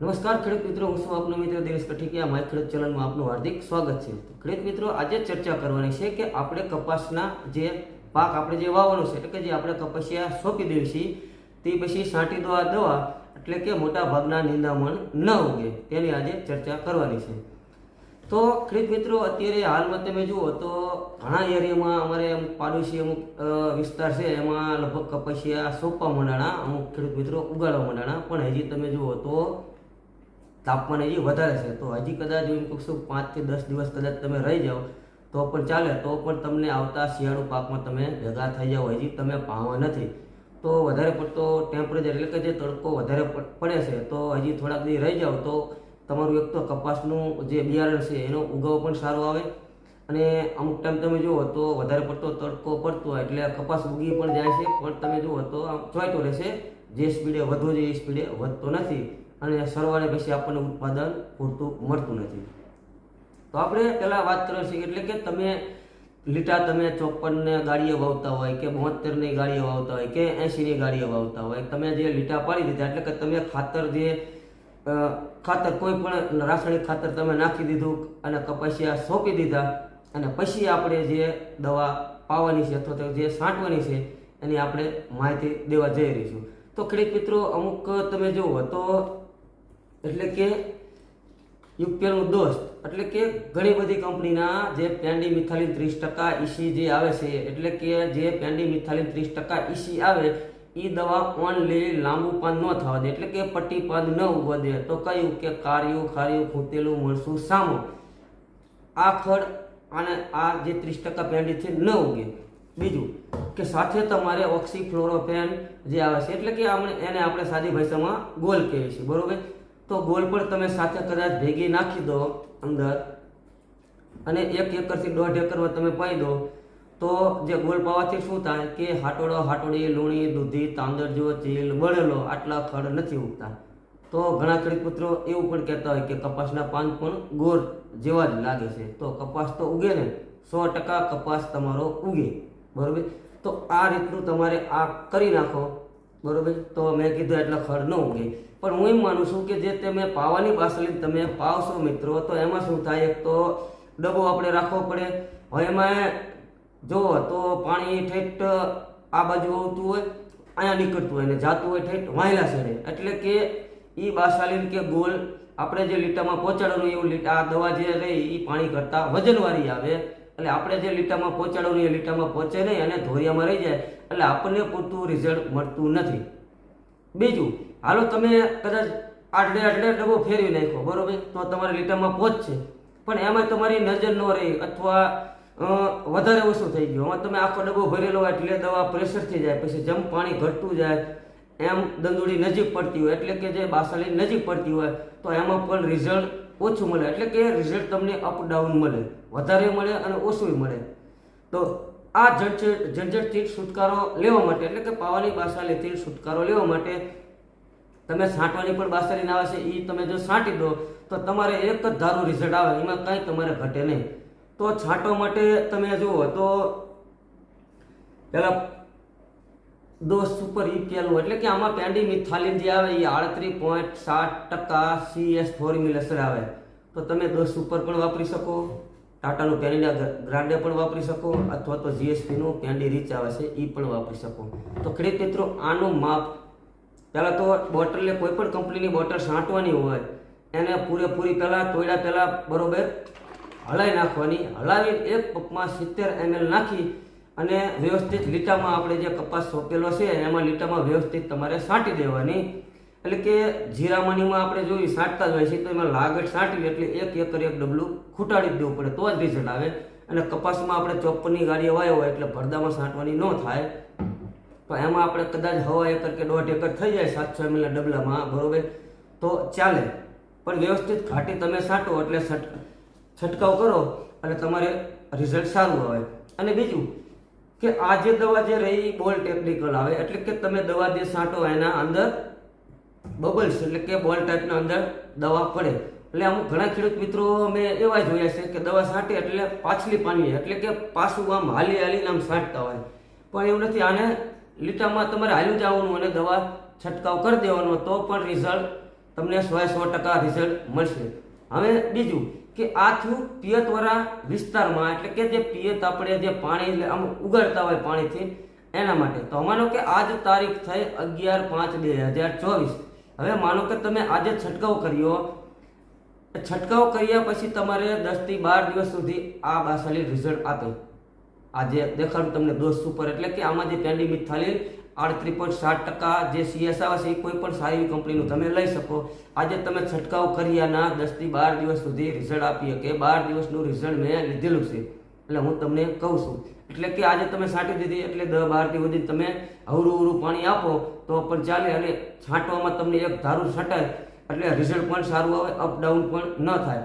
નમસ્કાર, ખેડૂત મિત્રો. હું છું આપનો મિત્ર દિનેશ કઠિકિયા. માય ખેડૂત ચેનલમાં આપનું હાર્દિક સ્વાગત છે. ખેડૂત મિત્રો, આજે ચર્ચા કરવાની છે કે આપણે કપાસના જે પાક, આપણે જે વાવવાનો છે, એટલે કે જે આપણે કપાસિયા સોંપી દેવી છીએ તે પછી છાંટી દવા દવા, એટલે કે મોટા ભાગના નિંદામણ ન ઉગે. તેની આજે ચર્ચા કરવાની છે. તો ખેડૂત મિત્રો, અત્યારે હાલમાં તમે જુઓ તો ઘણા એરિયામાં અમારે અમુક પાડોશી અમુક વિસ્તાર છે, એમાં લગભગ કપાસિયા સોંપવા માંડાણા અમુક ખેડૂત મિત્રો ઉગાડવા માંડાણા પણ હજી તમે જુઓ તો તાપમાન હજી વધારે છે. તો હજી કદાચ એમ કહું છું પાંચથી દસ દિવસ કદાચ તમે રહી જાઓ, તો પણ ચાલે. તો પણ તમને આવતા શિયાળુ પાકમાં તમે ભેગા થઈ જાઓ. હજી તમે પાવા નથી. તો વધારે પડતો ટેમ્પરેચર એટલે કે જે તડકો વધારે પડે છે, તો હજી થોડાક દી રહી જાઓ તો તમારું એક તો કપાસનું જે બિયારણ છે એનો ઉગાવ પણ સારો આવે. અને અમુક ટાઈમ તમે જુઓ તો વધારે પડતો તડકો પડતો હોય એટલે કપાસ ઉગી પણ જાય છે. પણ તમે જુઓ તો આમ ચોંટો રહેશે. જે સ્પીડે વધવો જોઈએ એ સ્પીડે વધતો નથી. અને સરવાળે પછી આપણને ઉત્પાદન પૂરતું મળતું નથી. તો આપણે પહેલાં વાત છીએ એટલે કે તમે લીટા તમે ચોપનને ગાડીઓ વાવતા હોય કે બોતેરની ગાડીઓ વાવતા હોય કે એંશીની ગાડીઓ વાવતા હોય, તમે જે લીટા પાડી દીધા એટલે કે તમે ખાતર જે ખાતર કોઈ પણ રાસાયણિક ખાતર તમે નાખી દીધું અને કપાસિયા સોંપી દીધા અને પછી આપણે જે દવા પાવાની છે અથવા તો જે છાંટવાની છે એની આપણે માહિતી દેવા જઈ રહીશું. તો ખેડૂત મિત્રો, અમુક તમે જુઓ તો એટલે કે યુપીએલનો દોસ્ત. એટલે કે ઘણી બધી કંપનીના જે પેન્ડી મિથાલિન ત્રીસ ટકા ઈસી જે આવે છે, એટલે કે જે પેન્ડી મિથાલિન ત્રીસ ટકા ઈસી આવે એ દવા ઓનલી લાંબુ પાન ન થવા દે. એટલે કે પટ્ટી પાન ન ઉગવા દે. તો કયું કે કાર્યું, ખાર્યું, ખૂંટેલું મળશું સામો. આ ખડ અને આ જે ત્રીસ ટકા પેન્ડી છે ન ઉગે. બીજું કે સાથે તમારે ઓક્સીફ્લોરોપેન જે આવે છે, એટલે કે આપણે એને આપણે સાદી ભાષામાં ગોલ કહીએ છીએ. બરોબર? તો ગોલ પર તમે સાથે કદાચ ભેગી નાખી દો અંદર. અને એક એકરથી દોઢ એકરમાં તમે પાઈ દો. તો જે ગોલ પાવાથી શું થાય કે હાટોડો, હાટોડી, લુણી, દૂધી તાંદરજો ચીલ, બળેલો આટલા ખડ નથી ઉગતા. તો ઘણા ખેડૂત પુત્રો એવું પણ કહેતા હોય કે કપાસના પાન પણ ગોળ જેવા જ લાગે છે. તો કપાસ તો ઉગે ને, સો ટકા કપાસ તમારો ઉગે. બરોબર? તો આ રીતનું તમારે આ કરી નાખો. બરોબર? તો મેં કીધું એટલે ખડ ન ઊંઘે. પણ હું એમ માનું છું કે જે તમે પાવાની બાસલી તમે પાવશો મિત્રો, તો એમાં શું થાય? એક તો ડબ્બો આપણે રાખવો પડે. હવે એમાં જુઓ તો પાણી ઠેઠ આ બાજુ આવતું હોય, અહીંયા નીકળતું હોય ને જાતું હોય ઠેઠ વાયલા છેડે એટલે કે એ બાસાલીન કે ગોલ આપણે જે લીટામાં પહોંચાડવાનું એવું લીટા આ દવા જે રહી એ પાણી કરતાં વજનવાળી આવે. એટલે આપણે જે લીટામાં પહોંચાડવાનું એ લીટામાં પહોંચે નહીં અને ધોરિયામાં રહી જાય. એટલે આપણને પૂરતું રિઝલ્ટ મળતું નથી. બીજું, હાલો તમે કદાચ આડે આટલે ડબ્બો ફેરવી નાખો બરોબર? તો તમારે લીટરમાં પહોંચશે પણ એમાં તમારી નજર ન રહી અથવા વધારે ઓછું થઈ ગયું. એમાં તમે આખો ડબ્બો ભરેલો હોય એટલે દવા પ્રેશર થઈ જાય, પછી જમ પાણી ઘટતું જાય, એમ દંદુડી નજીક પડતી હોય. એટલે કે જે બાસાલી નજીક પડતી હોય, તો એમાં પણ રિઝલ્ટ ઓછું મળે. એટલે કે રિઝલ્ટ તમને અપ ડાઉન મળે, વધારે મળે અને ઓછું મળે. તો આ ઝંઝટ ઝંઝટથી છુટકારો લેવા માટે, એટલે કે પાવાની બાસાલીથી છુટકારો લેવા માટે તમે છાંટવાની પણ બાસાલીને આવે છે એ તમે જો છાંટી દો, તો તમારે એક જ ધારું રિઝલ્ટ આવે, એમાં કાંઈ તમારે ઘટે નહીં. તો છાંટવા માટે તમે જુઓ, તો પહેલાં દો સુપર ઈપીએલ એટલે કે આમાં પેન્ડી મિથાલિન જે આવે એ આડત્રીસ પોઈન્ટ સાત ટકા સીએસ ફોર્મ્યુલેશન આવે. તો તમે દોસ્ત સુપર પણ વાપરી શકો. ટાટાનું કેનેડા ગ્રાન્ડે પણ વાપરી શકો, અથવા તો જીએસપીનું કેન્ડી રીચ આવે છે એ પણ વાપરી શકો. તો ખેડૂત મિત્રો, આનું માપ, પહેલાં તો બોટલને કોઈ પણ કંપનીની બોટલ છાંટવાની હોય, એને પૂરેપૂરી પહેલાં તોડ્યા પહેલાં બરોબર હલાવી નાખવાની, હલાવી એક પગમાં સિત્તેર એમએલ નાખી અને વ્યવસ્થિત લીટામાં આપણે જે કપાસ સોંપેલો છે, એમાં લીટામાં વ્યવસ્થિત તમારે છાંટી દેવાની. એટલે કે જીરામણીમાં આપણે જોયું સાંટતા જ હોય છે, તો એમાં લાગટ સાંટવી એટલે એક એકર એક ડબલું ખૂટાડી દેવું પડે, તો જ રિઝલ્ટ આવે. અને કપાસમાં આપણે ચોપ્પનની ગાડી વાયો હોય એટલે ભરદામાં સાંટવાની ન થાય. તો એમાં આપણે કદાચ હવા એકર કે દોઢ એકર થઈ જાય સાતસો એમએલના ડબલામાં, બરોબર? તો ચાલે. પણ વ્યવસ્થિત ઘાટી તમે સાંટો એટલે છંટકાવ કરો અને તમારે રિઝલ્ટ સારું આવે. અને બીજું કે આ જે દવા જે રહી બોલ ટેકનિકલ આવે. એટલે કે તમે દવા જે છાંટો એના અંદર બબલ્સ એટલે કે બોલ ટાઈપના અંદર દવા પડે. એટલે અમુક ઘણા ખેડૂત મિત્રો અમે એવા જોયા છે કે દવા છાંટે એટલે પાછલી પાણી એટલે કે પાછું આમ હાલી હાલીને આમ છાંટતા હોય. પણ એવું નથી, આને લીટામાં તમારે હાલ્યું જવાનું અને દવા છંટકાવ કરી દેવાનો તો પણ રિઝલ્ટ તમને સો સો ટકા રિઝલ્ટ મળશે. હવે બીજું કે આ થયું પિયતવાળા વિસ્તારમાં, એટલે કે જે પિયત આપણે જે પાણી એટલે આમ ઉગાડતા હોય પાણીથી, એના માટે. તો અમારો કે આજ તારીખ થઈ અગિયાર પાંચ બે હજાર ચોવીસ. હવે માનો કે તમે આજે છંટકાવ કર્યો. છંટકાવ કર્યા પછી તમારે દસથી બાર દિવસ સુધી આ બાસાલી રિઝલ્ટ આપે. આજે દેખાડું તમને દોસ્ત સુપર એટલે કે આમાં જે પેન્ડિમિક થાલી આડત્રીસ પોઈન્ટ સાત ટકા જે સીએસ આવે છે એ કોઈ પણ સારી કંપનીનું તમે લઈ શકો. આજે તમે છંટકાવ કર્યાના દસથી બાર દિવસ સુધી રિઝલ્ટ આપી શકે. બાર દિવસનું રિઝલ્ટ મેં લીધેલું છે. એટલે હું તમને કહું છું. એટલે કે આજે તમે છાંટી દીધી, એટલે દસ બાર સુધી તમે હવરું હવરું પાણી આપો, તો પણ ચાલે અને છાંટવામાં તમને એક ધારું છટાય, એટલે રિઝલ્ટ પણ સારું આવે અપ ડાઉન પણ ન થાય.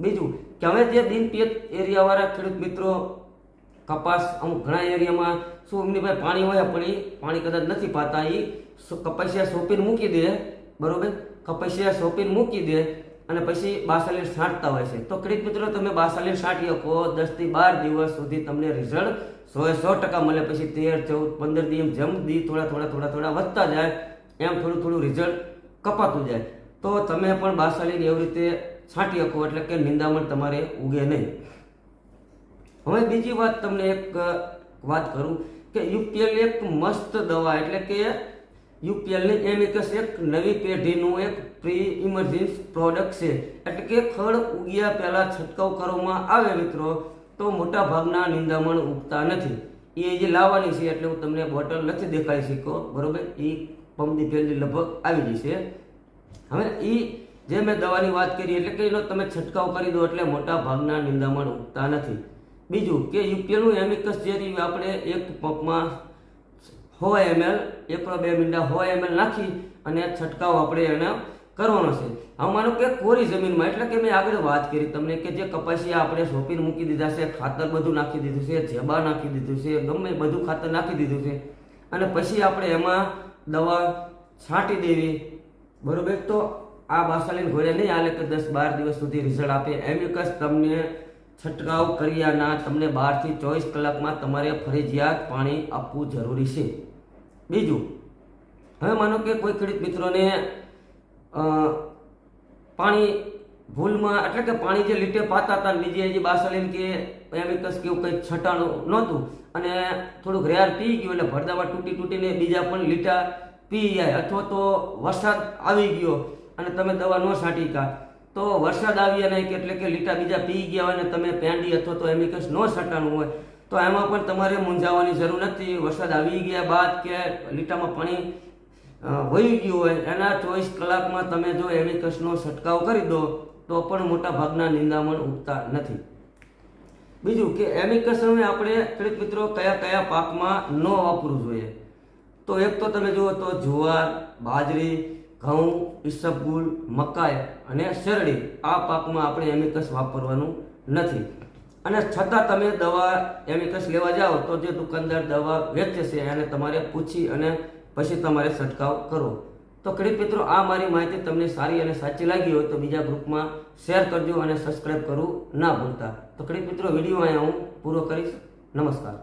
બીજું, કે હવે જે દિનપિયત એરિયાવાળા ખેડૂત મિત્રો, કપાસ અમુક ઘણા એરિયામાં, શું એમની પાસે પાણી હોય, પણ એ પાણી કદાચ નથી પાતા, એ કપાસિયા સોંપીને મૂકી દે, બરોબર? કપાસિયા સોંપીને મૂકી દે અને પછી બાસાલીન છાંટતા હોય છે. તો ખેડૂત મિત્રો, તમે બાસાલીન છાંટી શકો. દસથી બાર દિવસ સુધી તમને રિઝલ્ટ સો સો ટકા મળે. પછી તેર, ચૌદ, પંદર દિવસ જેમ દી થોડા થોડા થોડા થોડા વધતા જાય, એમ થોડું થોડું રિઝલ્ટ કપાતું જાય. તો તમે પણ બાસાલીન એવી રીતે છાંટી શકો, એટલે કે નિંદામણ તમારે ઉગે નહીં. હવે બીજી વાત તમને એક વાત કરું કે યુપીએલ એક મસ્ત દવા, એટલે કે યુપીએલની એમિકસ એક નવી પેઢીનું એક પ્રી ઇમરજન્સી પ્રોડક્ટ છે. એટલે કે ખડ ઉગ્યા પહેલાં છંટકાવ કરવામાં આવે મિત્રો, તો મોટા ભાગના નિંદામણ ઉગતા નથી. એ જે લાવવાની છે એટલે હું તમને બોટલ નથી દેખાડી શકો બરાબર? એ પંપની પહેલી લગભગ આવી જશે હવે એ જે મેં દવાની વાત કરી, એટલે કે એનો તમે છંટકાવ કરી દો એટલે મોટા ભાગના નિંદામણ ઉગતા નથી. બીજું કે યુપીએલનું એમિકસ જે આપણે એક પંપમાં સો એમએલ એકડો બે મીંડા સો એમએલ નાખી અને છંટકાવ આપણે એને કરવાનો છે. હવે માનો કે કોરી જમીનમાં, એટલે કે મેં આગળ વાત કરી તમને કે જે કપાસિયા આપણે સોંપીને મૂકી દીધા છે, ખાતર બધું નાખી દીધું છે, જેબા નાખી દીધું છે, ગમે બધું ખાતર નાખી દીધું છે. અને પછી આપણે એમાં દવા છાંટી દેવી. બરોબર? તો આ બાસાલીન ઘોડે નહીં હાલે કે દસ બાર દિવસ સુધી રિઝલ્ટ આપે. એમિકસ તમને છંટકાવ કર્યાના તમને બારથી ચોવીસ કલાકમાં તમારે ફરજિયાત પાણી આપવું જરૂરી છે. બીજું, હવે માનો કે કોઈ ખેડૂત મિત્રોને પાણી ભૂલમાં, એટલે કે પાણી જે લીટે પાતા હતા બીજે જે બાસાલીન કે એમિકસ કે એવું કંઈ છટાણું નહોતું અને થોડુંક રેર પી ગયું એટલે ભરદાવા તૂટી તૂટીને બીજા પણ લીટા પી જાય અથવા તો વરસાદ આવી ગયો અને તમે દવા ન છાંટી કા. તો વરસાદ આવ્યા નહીં કે એટલે કે લીટા બીજા પી ગયા હોય અને તમે પેંડી અથવા તો એમિકસ ન છટાણું હોય તો એમાં પણ તમારે મૂંઝાવાની જરૂર નથી. વરસાદ આવી ગયા બાદ કે લીટામાં પાણી વહી ગયું હોય, એના ચોવીસ કલાકમાં તમે જો એમિકસનો છંટકાવ કરી દો, તો પણ મોટા ભાગના નિંદામણ ઉગતા નથી. બીજું કે એમિકસ હવે આપણે ખેડૂત મિત્રો કયા કયા પાકમાં ન વાપરવું જોઈએ? તો એક તો તમે જુઓ તો જુવાર, બાજરી, ઘઉં ઈસબગુલ મકાઈ અને શેરડી આ પાકમાં આપણે એમિકસ વાપરવાનું નથી. અને છતાં તમે દવા એમિકસ લેવા જાઓ તો જે દુકાનદાર દવા વેચે છે, એને તમારે પૂછી અને પછી તમારે છંટકાવ કરો તો ખેડૂત મિત્રો, આ મારી માહિતી તમને સારી અને સાચી લાગી હોય તો બીજા ગ્રુપમાં શેર કરજો અને સબસ્ક્રાઈબ કરવું ના ભૂલતા. તો ખેડૂત મિત્રો, વીડિયો અહીંયા હું પૂરો કરીશ. નમસ્કાર.